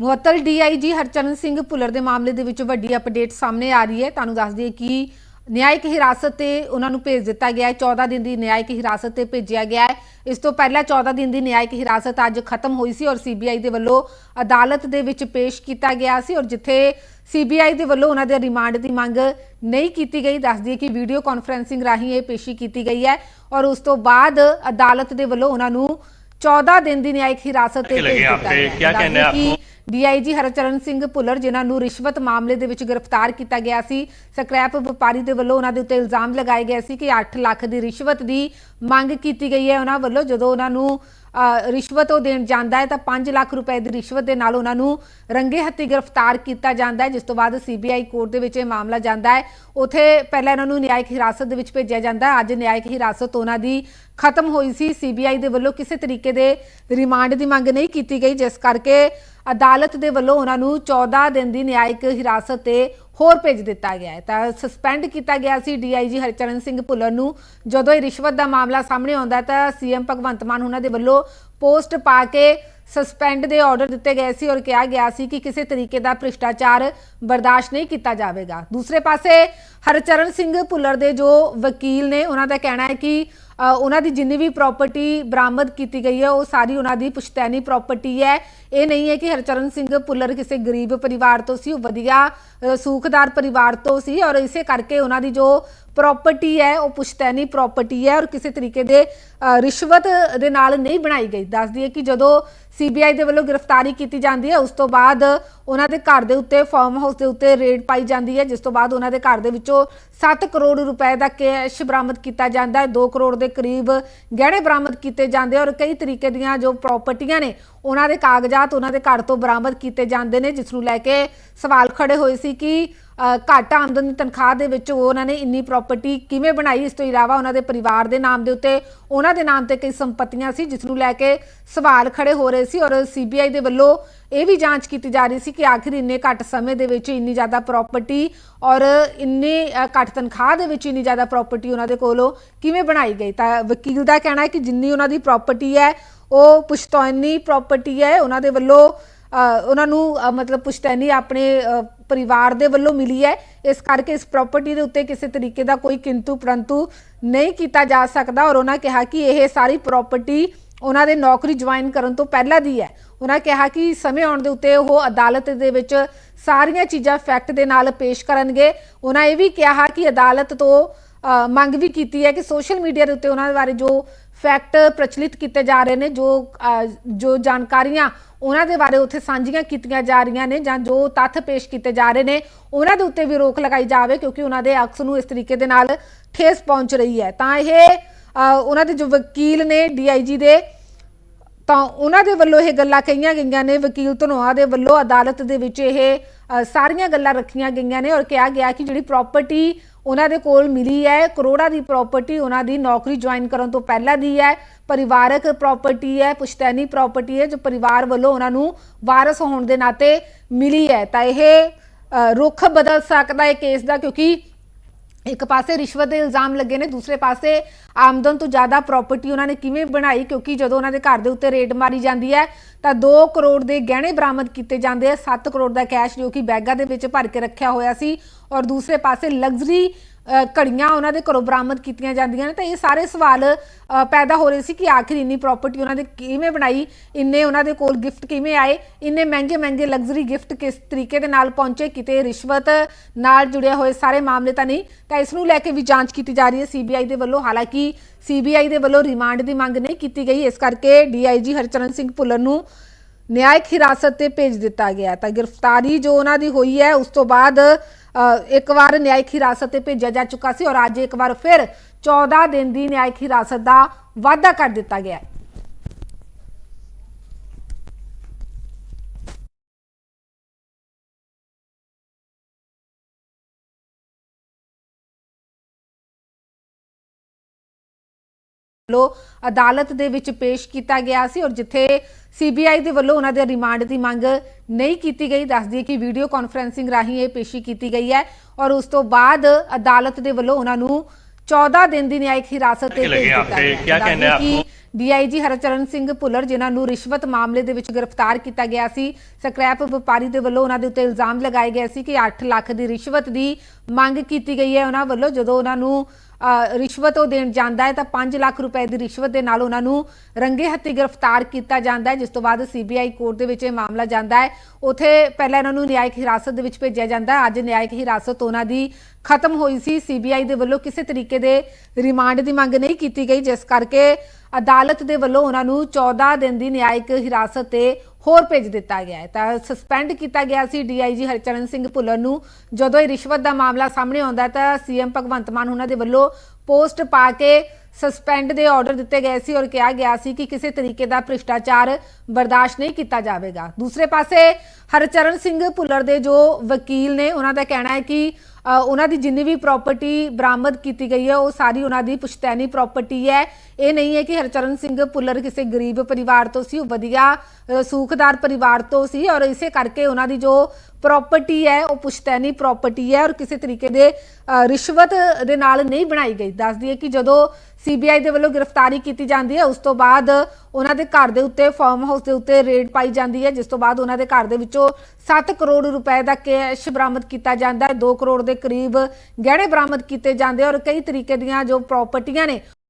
ਮੁਅੱਤਲ ਡੀਆਈਜੀ ਹਰਚਰਨ ਸਿੰਘ ਭੁੱਲਰ ਦੇ ਮਾਮਲੇ ਦੇ ਵਿੱਚ ਵੱਡੀ ਅਪਡੇਟ ਸਾਹਮਣੇ ਆ ਰਹੀ ਹੈ। ਤੁਹਾਨੂੰ ਦੱਸ ਦਈਏ ਕਿ ਨਿਆਇਕ ਹਿਰਾਸਤ ਤੇ ਉਹਨਾਂ ਨੂੰ ਭੇਜ ਦਿੱਤਾ ਗਿਆ ਹੈ। 14 ਦਿਨ ਦੀ ਨਿਆਇਕ ਹਿਰਾਸਤ ਤੇ ਭੇਜਿਆ ਗਿਆ ਹੈ। ਇਸ ਤੋਂ ਪਹਿਲਾਂ 14 ਦਿਨ ਦੀ ਨਿਆਇਕ ਹਿਰਾਸਤ ਅੱਜ ਖਤਮ ਹੋਈ ਸੀ ਔਰ ਸੀਬੀਆਈ ਦੇ ਵੱਲੋਂ ਅਦਾਲਤ ਦੇ ਵਿੱਚ ਪੇਸ਼ ਕੀਤਾ ਗਿਆ ਸੀ ਔਰ ਜਿੱਥੇ ਸੀਬੀਆਈ ਦੇ ਵੱਲੋਂ ਉਹਨਾਂ ਦੇ ਰਿਮਾਂਡ ਦੀ ਮੰਗ ਨਹੀਂ ਕੀਤੀ ਗਈ ਦੱਸਦੀ ਹੈ ਕਿ ਵੀਡੀਓ ਕਾਨਫਰੈਂਸਿੰਗ ਰਾਹੀਂ ਇਹ ਪੇਸ਼ੀ ਕੀਤੀ ਗਈ ਹੈ ਔਰ ਉਸ ਤੋਂ ਬਾਅਦ ਅਦਾਲਤ ਦੇ ਵੱਲੋਂ ਉਹਨਾਂ ਨੂੰ 14 ਦਿਨ ਦੀ ਨਿਆਇਕ ਹਿਰਾਸਤ ਤੇ ਭੇਜ ਦਿੱਤਾ ਗਿਆ ਹੈ। ਕੀ ਡੀਆਈਜੀ ਹਰਚਰਨ ਸਿੰਘ ਭੁੱਲਰ, ਜਿਨ੍ਹਾਂ ਨੂੰ ਰਿਸ਼ਵਤ ਮਾਮਲੇ ਦੇ ਵਿੱਚ ਗ੍ਰਿਫਤਾਰ ਕੀਤਾ ਗਿਆ ਸੀ, ਸਕ੍ਰੈਪ ਵਪਾਰੀ ਦੇ ਵੱਲੋਂ ਉਹਨਾਂ ਦੇ ਉੱਤੇ ਇਲਜ਼ਾਮ ਲਗਾਏ ਗਏ ਸੀ ਕਿ 8 ਲੱਖ ਦੀ ਰਿਸ਼ਵਤ ਦੀ ਮੰਗ ਕੀਤੀ ਗਈ ਹੈ। ਉਹਨਾਂ ਵੱਲੋਂ ਜਦੋਂ ਉਹਨਾਂ ਨੂੰ ਰਿਸ਼ਵਤ ਉਹ ਦੇਣ ਜਾਂਦਾ ਹੈ, ਤਾਂ 5 ਲੱਖ ਰੁਪਏ ਦੀ ਰਿਸ਼ਵਤ ਦੇ ਨਾਲ ਉਹਨਾਂ ਨੂੰ ਰੰਗੇ ਹੱਥੀ ਗ੍ਰਿਫਤਾਰ ਕੀਤਾ ਜਾਂਦਾ ਹੈ, ਜਿਸ ਤੋਂ ਬਾਅਦ ਸੀਬੀਆਈ ਕੋਰਟ ਦੇ ਵਿੱਚ ਇਹ ਮਾਮਲਾ ਜਾਂਦਾ ਹੈ। ਉਥੇ ਪਹਿਲਾਂ ਇਹਨਾਂ ਨੂੰ ਨਿਆਇਕ ਹਿਰਾਸਤ ਦੇ ਵਿੱਚ ਭੇਜਿਆ ਜਾਂਦਾ ਹੈ। ਅੱਜ ਨਿਆਇਕ ਹਿਰਾਸਤ ਉਹਨਾਂ ਦੀ ਖਤਮ ਹੋਈ ਸੀ। ਸੀਬੀਆਈ ਦੇ ਵੱਲੋਂ ਕਿਸੇ ਤਰੀਕੇ ਦੇ ਰਿਮਾਂਡ ਦੀ ਮੰਗ ਨਹੀਂ ਕੀਤੀ ਗਈ, ਜਿਸ ਕਰਕੇ ਅਦਾਲਤ ਦੇ ਵੱਲੋਂ ਉਹਨਾਂ ਨੂੰ 14 ਦਿਨ ਦੀ ਨਿਆਇਕ ਹਿਰਾਸਤ ਤੇ ਹੋਰ ਭੇਜ ਦਿੱਤਾ ਗਿਆ ਹੈ। ਤਾਂ ਸਸਪੈਂਡ ਕੀਤਾ ਗਿਆ ਸੀ ਡੀਆਈਜੀ ਹਰਚਰਨ ਸਿੰਘ ਭੁੱਲਰ ਨੂੰ। ਜਦੋਂ ਇਹ ਰਿਸ਼ਵਤ ਦਾ ਮਾਮਲਾ ਸਾਹਮਣੇ ਆਉਂਦਾ ਹੈ ਤਾਂ ਸੀਐਮ ਭਗਵੰਤ ਮਾਨ ਉਹਨਾਂ ਦੇ ਵੱਲੋਂ ਪੋਸਟ ਪਾ ਕੇ ਸਸਪੈਂਡ ਦੇ ਆਰਡਰ ਦਿੱਤੇ ਗਏ ਸੀ ਔਰ ਕਿਹਾ ਗਿਆ ਸੀ ਕਿ ਕਿਸੇ ਤਰੀਕੇ ਦਾ ਭ੍ਰਿਸ਼ਟਾਚਾਰ ਬਰਦਾਸ਼ਤ ਨਹੀਂ ਕੀਤਾ ਜਾਵੇਗਾ। ਦੂਸਰੇ ਪਾਸੇ ਹਰਚਰਨ ਸਿੰਘ ਭੁੱਲਰ ਦੇ ਜੋ ਵਕੀਲ ਨੇ ਉਹਨਾਂ ਦਾ ਕਹਿਣਾ ਹੈ ਕਿ ਉਹਨਾਂ ਦੀ ਜਿੰਨੀ ਵੀ ਪ੍ਰਾਪਰਟੀ ਬਰਾਮਦ ਕੀਤੀ ਗਈ ਹੈ ਉਹ ਸਾਰੀ ਉਹਨਾਂ ਦੀ ਪੁਸ਼ਤੈਨੀ ਪ੍ਰਾਪਰਟੀ ਹੈ ਇਹ ਨਹੀਂ ਹੈ ਕਿ ਹਰਚਰਨ ਸਿੰਘ ਭੁੱਲਰ ਕਿਸੇ ਗਰੀਬ ਪਰਿਵਾਰ ਤੋਂ ਸੀ ਉਹ ਵਧੀਆ ਅ, ਸੂਖਦਾਰ ਪਰਿਵਾਰ ਤੋਂ ਸੀ ਔਰ ਇਸੇ ਕਰਕੇ ਉਹਨਾਂ ਦੀ ਜੋ ਪ੍ਰਾਪਰਟੀ ਹੈ, ਉਹ ਪੁਸ਼ਤੈਨੀ ਪ੍ਰਾਪਰਟੀ ਹੈ ਔਰ ਕਿਸੇ ਤਰੀਕੇ ਦੇ ਰਿਸ਼ਵਤ ਦੇ ਨਾਲ ਨਹੀਂ ਬਣਾਈ ਗਈ। ਦੱਸਦੀ ਹੈ ਕਿ ਜਦੋਂ ਸੀਬੀਆਈ ਦੇ ਵੱਲੋਂ ਗ੍ਰਿਫਤਾਰੀ ਕੀਤੀ ਜਾਂਦੀ ਹੈ, ਉਸ ਤੋਂ ਬਾਅਦ ਉਹਨਾਂ ਦੇ ਘਰ ਦੇ ਉੱਤੇ ਫਾਰਮ ਹਾਊਸ ਦੇ ਉੱਤੇ ਰੇਡ ਪਾਈ ਜਾਂਦੀ ਹੈ, ਜਿਸ ਤੋਂ ਬਾਅਦ ਉਹਨਾਂ ਦੇ ਘਰ ਦੇ ਵਿੱਚੋਂ 7 ਕਰੋੜ ਰੁਪਏ ਦਾ ਕੈਸ਼ ਬਰਾਮਦ ਕੀਤਾ ਜਾਂਦਾ ਹੈ। 2 ਕਰੋੜ ਦੇ ਕਰੀਬ ਗਹਿਣੇ ਬਰਾਮਦ ਕੀਤੇ ਜਾਂਦੇ ਔਰ ਕਈ ਤਰੀਕੇ ਦੀਆਂ ਜੋ ਪ੍ਰਾਪਰਟੀਆਂ ਨੇ, ਉਹਨਾਂ ਦੇ ਕਾਗਜ਼ਾਤ ਉਹਨਾਂ ਦੇ ਘਰ ਤੋਂ ਬਰਾਮਦ ਕੀਤੇ ਜਾਂਦੇ ਨੇ, ਜਿਸ ਨੂੰ ਲੈ ਕੇ ਸਵਾਲ ਖੜੇ ਹੋਏ ਸੀ ਕਿ ਘੱਟ ਆਮਦਨ ਦੀ ਤਨਖਾਹ ਦੇ ਵਿੱਚ ਉਹਨਾਂ ਨੇ ਇੰਨੀ ਪ੍ਰਾਪਰਟੀ ਕਿਵੇਂ ਬਣਾਈ, ਇਸ ਤੋਂ ਇਲਾਵਾ ਉਹਨਾਂ ਦੇ ਪਰਿਵਾਰ ਦੇ ਨਾਮ ਦੇ ਉੱਤੇ ਉਹਨਾਂ ਦੇ ਨਾਮ ਤੇ ਕਈ ਸੰਪਤੀਆਂ ਸੀ, ਜਿਸ ਨੂੰ ਲੈ ਕੇ ਸਵਾਲ ਖੜੇ ਹੋ ਰਹੇ ਸੀ ਔਰ ਸੀਬੀਆਈ ਦੇ ਵੱਲੋਂ ਇਹ ਵੀ ਜਾਂਚ ਕੀਤੀ ਜਾ ਰਹੀ ਸੀ ਕਿ ਆਖਿਰ ਇੰਨੇ ਘੱਟ ਸਮੇਂ ਦੇ ਵਿੱਚ ਇੰਨੀ ਜ਼ਿਆਦਾ ਪ੍ਰਾਪਰਟੀ ਔਰ ਇੰਨੇ ਘੱਟ ਤਨਖਾਹ ਦੇ ਵਿੱਚ ਇੰਨੀ ਜ਼ਿਆਦਾ ਪ੍ਰਾਪਰਟੀ ਉਹਨਾਂ ਦੇ ਕੋਲੋਂ ਕਿਵੇਂ ਬਣਾਈ ਗਈ? ਤਾਂ ਵਕੀਲ ਦਾ ਕਹਿਣਾ ਹੈ ਕਿ ਜਿੰਨੀ ਉਹਨਾਂ ਦੀ ਪ੍ਰਾਪਰਟੀ ਹੈ, ਉਹ ਪੁਸ਼ਤੈਨੀ ਪ੍ਰਾਪਰਟੀ ਹੈ, ਉਹਨਾਂ ਦੇ ਵੱਲੋਂ ਉਹਨਾਂ ਨੂੰ ਮਤਲਬ ਪੁਸ਼ਤੈਨੀ ਆਪਣੇ ਪਰਿਵਾਰ ਦੇ ਵੱਲੋਂ ਮਿਲੀ ਹੈ। ਇਸ ਕਰਕੇ ਇਸ ਪ੍ਰਾਪਰਟੀ ਦੇ ਉੱਤੇ ਕਿਸੇ ਤਰੀਕੇ ਦਾ ਕੋਈ ਕਿੰਤੂ ਪਰੰਤੂ ਨਹੀਂ ਕੀਤਾ ਜਾ ਸਕਦਾ ਔਰ ਉਹਨਾਂ ਕਿਹਾ ਕਿ ਇਹ ਸਾਰੀ ਪ੍ਰਾਪਰਟੀ ਉਹਨਾਂ ਦੇ ਨੌਕਰੀ ਜੁਆਇਨ ਕਰਨ ਤੋਂ ਪਹਿਲਾਂ ਦੀ ਹੈ। ਉਹਨਾਂ ਕਿਹਾ ਕਿ ਸਮੇਂ ਆਉਣ ਦੇ ਉੱਤੇ ਉਹ ਅਦਾਲਤ ਦੇ ਵਿੱਚ ਸਾਰੀਆਂ ਚੀਜ਼ਾਂ ਫੈਕਟ ਦੇ ਨਾਲ ਪੇਸ਼ ਕਰਨਗੇ। ਉਹਨਾਂ ਇਹ ਵੀ ਕਿਹਾ ਕਿ ਅਦਾਲਤ ਤੋਂ ਮੰਗ ਵੀ ਕੀਤੀ ਹੈ ਕਿ ਸੋਸ਼ਲ ਮੀਡੀਆ ਦੇ ਉੱਤੇ ਉਹਨਾਂ ਦੇ ਬਾਰੇ ਜੋ ਫੈਕਟ ਪ੍ਰਚਲਿਤ ਕੀਤੇ ਜਾ ਰਹੇ ਨੇ, ਜੋ ਜੋ ਜਾਣਕਾਰੀਆਂ ਉਹਨਾਂ ਦੇ ਬਾਰੇ ਉੱਥੇ ਸਾਂਝੀਆਂ ਕੀਤੀਆਂ ਜਾ ਰਹੀਆਂ ਨੇ ਜਾਂ ਜੋ ਤੱਥ ਪੇਸ਼ ਕੀਤੇ ਜਾ ਰਹੇ ਨੇ, ਉਹਨਾਂ ਦੇ ਉੱਤੇ ਵੀ ਰੋਕ ਲਗਾਈ ਜਾਵੇ ਕਿਉਂਕਿ ਉਹਨਾਂ ਦੇ ਅਕਸ ਨੂੰ ਇਸ ਤਰੀਕੇ ਦੇ ਨਾਲ ਠੇਸ ਪਹੁੰਚ ਰਹੀ ਹੈ। ਤਾਂ ਇਹ ਉਹਨਾਂ ਦੇ ਜੋ ਵਕੀਲ ਨੇ ਡੀਆਈਜੀ ਦੇ, ਤਾਂ ਉਹਨਾਂ ਦੇ ਵੱਲੋਂ ਇਹ ਗੱਲਾਂ ਕਹੀਆਂ ਗਈਆਂ ਨੇ, ਵਕੀਲ ਧਨੋਆ ਦੇ ਵੱਲੋਂ ਅਦਾਲਤ ਦੇ ਵਿੱਚ ਇਹ ਸਾਰੀਆਂ ਗੱਲਾਂ ਰੱਖੀਆਂ ਗਈਆਂ ਨੇ ਔਰ ਕਿਹਾ ਗਿਆ ਕਿ ਜਿਹੜੀ ਪ੍ਰਾਪਰਟੀ ਉਹਨਾਂ ਦੇ ਕੋਲ ਮਿਲੀ ਹੈ ਕਰੋੜਾਂ ਦੀ ਪ੍ਰਾਪਰਟੀ ਉਹਨਾਂ ਦੀ ਨੌਕਰੀ ਜੁਆਇਨ ਕਰਨ ਤੋਂ ਪਹਿਲਾਂ ਦੀ ਹੈ ਪਰਿਵਾਰਕ ਪ੍ਰਾਪਰਟੀ ਹੈ ਪੁਸ਼ਤੈਨੀ ਪ੍ਰਾਪਰਟੀ ਹੈ ਜੋ ਪਰਿਵਾਰ ਵੱਲੋਂ ਉਹਨਾਂ ਨੂੰ ਵਾਰਸ ਹੋਣ ਦੇ ਨਾਤੇ ਮਿਲੀ ਹੈ। ਤਾਂ ਇਹ ਅ, ਰੁੱਖ ਬਦਲ ਸਕਦਾ ਹੈ ਕੇਸ ਦਾ ਕਿਉਂਕਿ ਇੱਕ ਪਾਸੇ ਰਿਸ਼ਵਤ ਦੇ ਇਲਜ਼ਾਮ ਲੱਗੇ ਨੇ, ਦੂਸਰੇ ਪਾਸੇ ਆਮਦਨ ਤੋਂ ਜ਼ਿਆਦਾ ਪ੍ਰਾਪਰਟੀ ਉਹਨਾਂ ਨੇ ਕਿਵੇਂ ਬਣਾਈ? ਕਿਉਂਕਿ ਜਦੋਂ ਉਹਨਾਂ ਦੇ ਘਰ ਦੇ ਉੱਤੇ ਰੇਡ ਮਾਰੀ ਜਾਂਦੀ ਹੈ, ਤਾਂ 2 ਕਰੋੜ ਦੇ ਗਹਿਣੇ ਬਰਾਮਦ ਕੀਤੇ ਜਾਂਦੇ ਆ। 7 ਕਰੋੜ ਦਾ ਕੈਸ਼ ਜੋ ਕਿ ਬੈਗਾਂ ਦੇ ਵਿੱਚ ਭਰ ਕੇ ਰੱਖਿਆ ਹੋਇਆ ਸੀ ਔਰ ਦੂਸਰੇ ਪਾਸੇ ਲਗਜ਼ਰੀ ਘੜੀਆਂ ਉਹਨਾਂ ਦੇ ਘਰੋਂ ਬਰਾਮਦ ਕੀਤੀਆਂ ਜਾਂਦੀਆਂ ਨੇ, ਤਾਂ ਇਹ ਸਾਰੇ ਸਵਾਲ ਪੈਦਾ ਹੋ ਰਹੇ ਸੀ ਕਿ ਆਖਿਰ ਇੰਨੀ ਪ੍ਰਾਪਰਟੀ ਉਹਨਾਂ ਦੇ ਕਿਵੇਂ ਬਣਾਈ, ਇੰਨੇ ਉਹਨਾਂ ਦੇ ਕੋਲ ਗਿਫਟ ਕਿਵੇਂ ਆਏ, ਇੰਨੇ ਮਹਿੰਗੇ ਮਹਿੰਗੇ ਲਗਜ਼ਰੀ ਗਿਫਟ ਕਿਸ ਤਰੀਕੇ ਦੇ ਨਾਲ ਪਹੁੰਚੇ, ਕਿਤੇ ਰਿਸ਼ਵਤ ਨਾਲ ਜੁੜਿਆ ਹੋਏ ਸਾਰੇ ਮਾਮਲੇ ਤਾਂ ਨਹੀਂ, ਤਾਂ ਇਸ ਨੂੰ ਲੈ ਕੇ ਵੀ ਜਾਂਚ ਕੀਤੀ ਜਾ ਰਹੀ ਹੈ ਸੀਬੀਆਈ ਦੇ ਵੱਲੋਂ, ਹਾਲਾਂਕਿ ਸੀਬੀਆਈ ਦੇ ਵੱਲੋਂ ਰਿਮਾਂਡ ਦੀ ਮੰਗ ਨਹੀਂ ਕੀਤੀ ਗਈ, ਇਸ ਕਰਕੇ ਡੀਆਈਜੀ ਹਰਚਰਨ ਸਿੰਘ ਭੁੱਲਰ ਨੂੰ ਨਿਆਇਕ ਹਿਰਾਸਤ ਤੇ ਭੇਜ ਦਿੱਤਾ ਗਿਆ ਤਾਂ ਗ੍ਰਿਫਤਾਰੀ ਜੋ ਉਹਨਾਂ ਦੀ ਹੋਈ ਹੈ, ਉਸ ਤੋਂ ਬਾਅਦ ਇੱਕ ਵਾਰ ਨਿਆਇਕ ਹਿਰਾਸਤ ਤੇ ਭੇਜਿਆ ਜਾ ਚੁੱਕਾ ਸੀ ਔਰ ਅੱਜ ਇੱਕ ਵਾਰ ਫਿਰ 14 ਦਿਨ ਦੀ ਨਿਆਇਕ ਹਿਰਾਸਤ ਦਾ ਵਾਅਦਾ ਕਰ ਦਿੱਤਾ ਗਿਆ ਹੈ। ਲੋ ਅਦਾਲਤ ਦੇ ਵਿੱਚ ਪੇਸ਼ ਕੀਤਾ ਗਿਆ ਸੀ ਔਰ ਜਿੱਥੇ ਸੀਬੀਆਈ ਦੇ ਵੱਲੋਂ ਉਹਨਾਂ ਦੇ ਰਿਮਾਂਡ ਦੀ ਮੰਗ ਨਹੀਂ ਕੀਤੀ ਗਈ ਦੱਸਦੀ ਹੈ ਕਿ ਵੀਡੀਓ ਕਾਨਫਰੈਂਸਿੰਗ ਰਾਹੀਂ ਇਹ ਪੇਸ਼ੀ ਕੀਤੀ ਗਈ ਹੈ ਔਰ ਉਸ ਤੋਂ ਬਾਅਦ ਅਦਾਲਤ ਦੇ ਵੱਲੋਂ ਉਹਨਾਂ ਨੂੰ 14 ਦਿਨ ਦੀ ਨਿਆਇਕ ਹਿਰਾਸਤ ਤੇ ਭੇਜ ਦਿੱਤਾ ਗਿਆ। ਕੀ ਕਹਿੰਦੇ ਆਪ ਡੀਆਈਜੀ ਹਰਚਰਨ ਸਿੰਘ ਭੁੱਲਰ ਜਿਨ੍ਹਾਂ ਨੂੰ ਰਿਸ਼ਵਤ ਮਾਮਲੇ ਦੇ ਵਿੱਚ ਗ੍ਰਿਫਤਾਰ ਕੀਤਾ ਗਿਆ ਸੀ ਸਕ੍ਰੈਪ ਵਪਾਰੀ ਦੇ ਵੱਲੋਂ ਉਹਨਾਂ ਦੇ ਉੱਤੇ ਇਲਜ਼ਾਮ ਲਗਾਏ ਗਏ ਸੀ ਕਿ 8 ਲੱਖ ਦੀ ਰਿਸ਼ਵਤ ਦੀ ਮੰਗ ਕੀਤੀ ਗਈ ਹੈ। ਉਹਨਾਂ ਵੱਲੋਂ ਜਦੋਂ ਉਹਨਾਂ ਨੂੰ ਰਿਸ਼ਵਤ ਉਹ ਦੇਣ ਜਾਂਦਾ ਹੈ ਤਾਂ 5 ਲੱਖ ਰੁਪਏ ਦੀ ਰਿਸ਼ਵਤ ਦੇ ਨਾਲ ਉਹਨਾਂ ਨੂੰ ਰੰਗੇ ਹੱਥੀ ਗ੍ਰਿਫਤਾਰ ਕੀਤਾ ਜਾਂਦਾ ਹੈ, ਜਿਸ ਤੋਂ ਬਾਅਦ ਸੀਬੀਆਈ ਕੋਰਟ ਦੇ ਵਿੱਚ ਇਹ ਮਾਮਲਾ ਜਾਂਦਾ ਹੈ। ਉਥੇ ਪਹਿਲਾਂ ਇਹਨਾਂ ਨੂੰ ਨਿਆਇਕ ਹਿਰਾਸਤ ਦੇ ਵਿੱਚ ਭੇਜਿਆ ਜਾਂਦਾ ਹੈ। ਅੱਜ ਨਿਆਇਕ ਹਿਰਾਸਤ ਉਹਨਾਂ ਦੀ ਖਤਮ ਹੋਈ ਸੀ। ਸੀਬੀਆਈ ਦੇ ਵੱਲੋਂ ਕਿਸੇ ਤਰੀਕੇ ਦੇ ਰਿਮਾਂਡ ਦੀ ਮੰਗ ਨਹੀਂ ਕੀਤੀ ਗਈ, ਜਿਸ ਕਰਕੇ ਅਦਾਲਤ ਦੇ ਵੱਲੋਂ ਉਹਨਾਂ ਨੂੰ 14 ਦਿਨ ਦੀ ਨਿਆਇਕ ਹਿਰਾਸਤ ਤੇ ਹੋਰ ਭੇਜ ਦਿੱਤਾ ਗਿਆ ਹੈ। ਤਾਂ ਸਸਪੈਂਡ ਕੀਤਾ ਗਿਆ ਸੀ ਡੀਆਈਜੀ ਹਰਚਰਨ ਸਿੰਘ ਭੁੱਲਰ ਨੂੰ। ਜਦੋਂ ਇਹ ਰਿਸ਼ਵਤ ਦਾ ਮਾਮਲਾ ਸਾਹਮਣੇ ਆਉਂਦਾ ਹੈ ਤਾਂ ਸੀਐਮ ਭਗਵੰਤ ਮਾਨ ਉਹਨਾਂ ਦੇ ਵੱਲੋਂ ਪੋਸਟ ਪਾ ਕੇ ਸਸਪੈਂਡ ਦੇ ਆਰਡਰ ਦਿੱਤੇ ਗਏ ਸੀ ਔਰ ਕਿਹਾ ਗਿਆ ਸੀ ਕਿ ਕਿਸੇ ਤਰੀਕੇ ਦਾ ਭ੍ਰਿਸ਼ਟਾਚਾਰ ਬਰਦਾਸ਼ਤ ਨਹੀਂ ਕੀਤਾ ਜਾਵੇਗਾ। ਦੂਸਰੇ ਪਾਸੇ, ਹਰਚਰਨ ਸਿੰਘ ਭੁੱਲਰ ਦੇ ਜੋ ਵਕੀਲ ਨੇ, ਉਹਨਾਂ ਦਾ ਕਹਿਣਾ ਹੈ ਕਿ ਉਹਨਾਂ ਦੀ ਜਿੰਨੀ ਵੀ ਪ੍ਰਾਪਰਟੀ ਬਰਾਮਦ ਕੀਤੀ ਗਈ ਹੈ, ਉਹ ਸਾਰੀ ਉਹਨਾਂ ਦੀ ਪੁਸ਼ਤੈਨੀ ਪ੍ਰਾਪਰਟੀ ਹੈ। ਇਹ ਨਹੀਂ ਹੈ ਕਿ ਹਰਚਰਨ ਸਿੰਘ ਭੁੱਲਰ ਕਿਸੇ ਗਰੀਬ ਪਰਿਵਾਰ ਤੋਂ ਸੀ, ਉਹ ਵਧੀਆ ਸੂਖਦਾਰ ਪਰਿਵਾਰ ਤੋਂ ਸੀ ਔਰ ਇਸੇ ਕਰਕੇ ਉਹਨਾਂ ਦੀ ਜੋ ਪ੍ਰਾਪਰਟੀ ਹੈ, ਉਹ ਪੁਸ਼ਤੈਨੀ ਪ੍ਰਾਪਰਟੀ ਹੈ ਔਰ ਕਿਸੇ ਤਰੀਕੇ ਦੇ ਰਿਸ਼ਵਤ ਦੇ ਨਾਲ ਨਹੀਂ ਬਣਾਈ ਗਈ। ਦੱਸਦੀ ਹੈ ਕਿ ਜਦੋਂ ਸੀਬੀਆਈ ਦੇ ਵੱਲੋਂ ਗ੍ਰਿਫਤਾਰੀ ਕੀਤੀ ਜਾਂਦੀ ਹੈ, ਉਸ ਤੋਂ ਬਾਅਦ ਉਹਨਾਂ ਦੇ ਘਰ ਦੇ ਉੱਤੇ ਫਾਰਮ ਹਾਊਸ ਦੇ ਉੱਤੇ ਰੇਡ ਪਾਈ ਜਾਂਦੀ ਹੈ, ਜਿਸ ਤੋਂ ਬਾਅਦ ਉਹਨਾਂ ਦੇ ਘਰ ਦੇ ਵਿੱਚੋਂ 7 ਕਰੋੜ ਰੁਪਏ ਦਾ ਕੈਸ਼ ਬਰਾਮਦ ਕੀਤਾ ਜਾਂਦਾ ਹੈ। 2 ਕਰੋੜ ਦੇ ਕਰੀਬ ਗਹਿਣੇ ਬਰਾਮਦ ਕੀਤੇ ਜਾਂਦੇ ਔਰ ਕਈ ਤਰੀਕੇ ਦੀਆਂ ਜੋ ਪ੍ਰਾਪਰਟੀਆਂ ਨੇ